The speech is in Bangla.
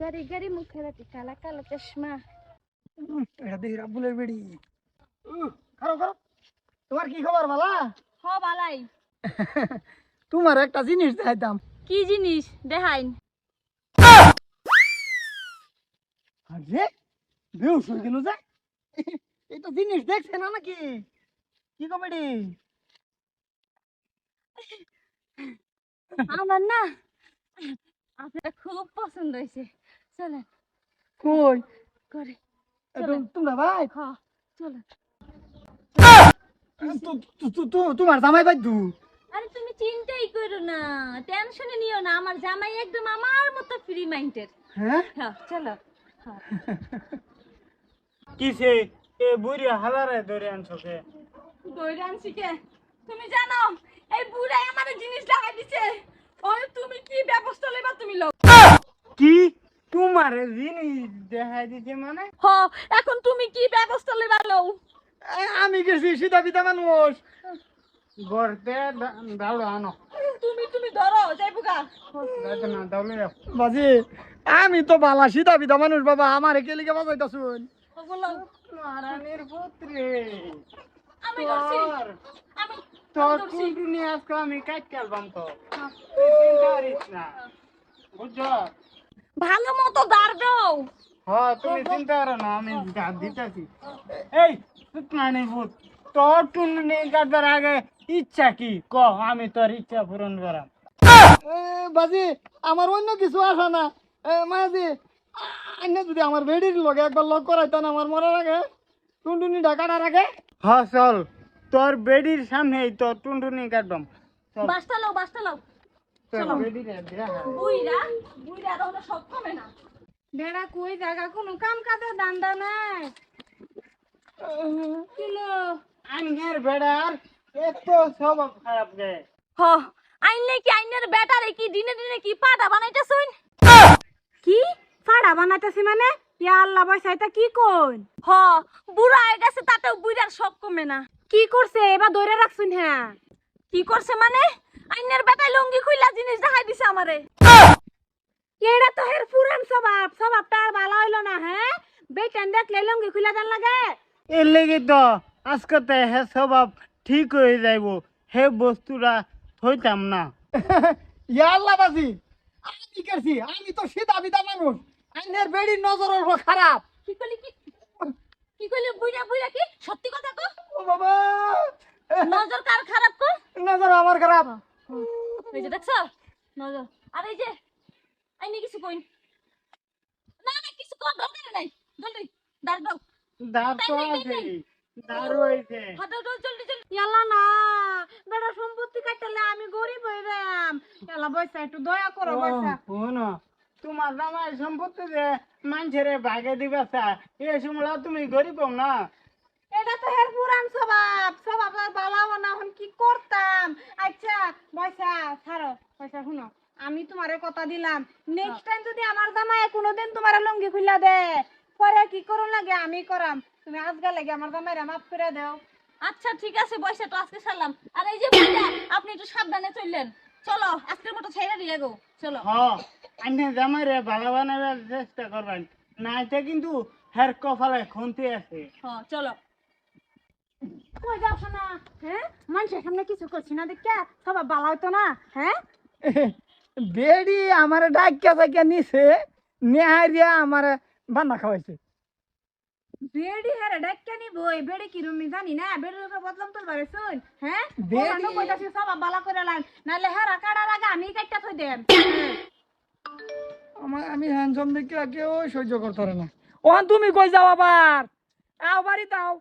গাড়ি গাড়ি মুখে রাতি কালা কালা চশমা। এটা দেখি রাব্বুলের বেড়ি। উহ, খারো খারো। তোমার কি খবর বালা? হ বালাই। তোমার একটা জিনিস দেখাইতাম। কি জিনিস? দেখাইন। আরে বেউস হয়ে গেল যে। এই তো জিনিস দেখছে না নাকি? কি কমেডি আমার না আপনার খুব পছন্দ হয়েছে। চলেন। কই? করে। তোমরা ভাই? হ চলেন। তু- তু- তু- তু- তোমার জামাই বাদ্যু আরে তুমি চিন্তাই করো না। টেনশনে নিও না আমার জামাই একদম আমার মতো ফ্রি মাইন্ডের হ্যাঁ? হ্যাঁ চলো। হ্যাঁ কিসে এ বুড়ি হালারে ধরে আনছো কে? দৈরান শিখে তুমি জানো এই বুড়াই আমার জিনিস লাগাই দিছে। ওই তুমি কি ব্যবস্থা লইবা তুমি লোক? কি জিনিস দেখাই দিছে মানে? হ এখন তুমি কি ব্যবস্থা লইবা লও আমি গেছি সিধা বিধা মানুষ। গড়তে দাউড় আনো। তুমি তুমি ধরো দাউড়ে যাও। বাজি আমি তো বালা সিধা বিধা মানুষ বাবা আমার কেলিকে বাজাইতাছুন? বলো। মহারানীর পুত্রে। আমি তোর আমি তোর। আজকে আমি কাট তো তুই চিন্তা করিস না। বুঝছ? ভালো মতো দাঁড় দাও। হ্যাঁ তুমি চিন্তা করো না আমি দিতেছি। এই মানে ভূত তোর টুনটুনি কাটবার আগে ইচ্ছা কি? ক আমি তোর ইচ্ছা পূরণ করাম। এ, বাজি আমার অন্য কিছু আসা না। এ, মায়াজি আন্য যদি আমার বেডির লগে একবার লগ করাইতেন আমার মরার আগে টুনটুনি ঢাকাটার আগে? হ্যাঁ চল তোর বেডির সামনেই তোর টুনটুনি কাটবাম বাসটা লও বাসটা লও বেড়া কই জায়গা? কোনো কাম কাজের দান্দা নাই। কিলো? আইনের বেড়ার এত স্বভাব খারাপ গে হ আইনে কি আইনের বেটারে কি দিনে দিনে কি পাটা বানাইতেছুন? কি? পাড়া বানাইতেছি মানে? ইয়া আল্লাহ বয়সা এটা কি কোন হ বুড়া হয়ে গেছে তাতেও বুড়ার সব কমে না। কি করছে? এবার ধরে রাখছুন হ্যাঁ। কি করছে মানে? আইনের বেটায় লুঙ্গি খুইলা জিনিস দেখাই দিছে আমারে। এটা তো হের পুরান স্বভাব। স্বভাবটা আর ভালো হইল না হ্যাঁ? বেটান দেখলে লুঙ্গি খুইলা দেন লাগে। এর লেগে তো আজকে তো হে স্বভাব ঠিক হয়ে যাইব। হে বস্তুটা হইতাম না। ইয়া আল্লাহ বাজি আমি কি করছি? আমি তো সিধা বিধা মানুষ। আইনের বেড়ি নজর ওর খারাপ। কি কইলি কি? কি কইলি? বুইরা বুইরা কি? সত্যি কথা কো। ও বাবা। নজর কার খারাপ কো? নজর আমার খারাপ। এই যে দেখছ? নজর। আর এই যে আই নি কিছু কইন। না না কিছু কোন দরকার নাই জলদি দাঁড় দাও। দাঁড় তো আছে দাঁড় হয়েছে। হাত দাও জলদি জলদি ইয়াল্লা না সম্পত্তি কাটলে আমি গরিব হই রাম ইয়াল্লা বয়সা একটু দয়া করো বয়সা শোনো তোমার জামাই সম্পত্তি যে মানুষের ভাগে দিবা এই সময় তুমি গরিব না। এটা তো হের পুরান স্বভাব। স্বভাব বালাও না হন কি করতাম? পয়সা ছাড়ো পয়সা শুনো। আমি তোমারে কথা দিলাম। নেক্সট টাইম যদি আমার জামাই কোনোদিন তোমার লঙ্গি খুলা দে পরে কি করুন লাগে আমি করাম। তুমি আজকে লাগে আমার জামাইরা মাফ করে দাও। আচ্ছা ঠিক আছে পয়সা তো আজকে ছাড়লাম আর এই যে আপনি একটু সাবধানে চললেন। চলো আজকের মতো ছেড়ে দিয়ে গো। চলো। হ আমি জামাইরে ভালো বানাবার চেষ্টা করবেন। না এটা কিন্তু হের কপালে খুনতে আছে। হ্যাঁ চলো। কই যাও না হ্যাঁ? মানুষের সামনে কিছু করছি না দেখে সবাই ভালো হইতো না হ্যাঁ? বেডি আমার ডাকিয়া ডাকিয়া নিছে নেহারিয়া আমার বান্না খাওয়াইছে। বেড়ি হ্যাঁ ডাক্কা নি বই বেড়ি কি রুমি জানি না বেড়ির উপরে বদলাম তোর বারে শুন হ্যাঁ? বেড়ি- বেড়ি কইতাছি সব বালা করে নালে হ্যাঁ লাগা আমি কাটটা থই দেন আমার আমি হ্যান্ডসম দেখে কেউ সহ্য করতে পারে না। তুমি কই যাও আবার? আও বাড়ি দাও।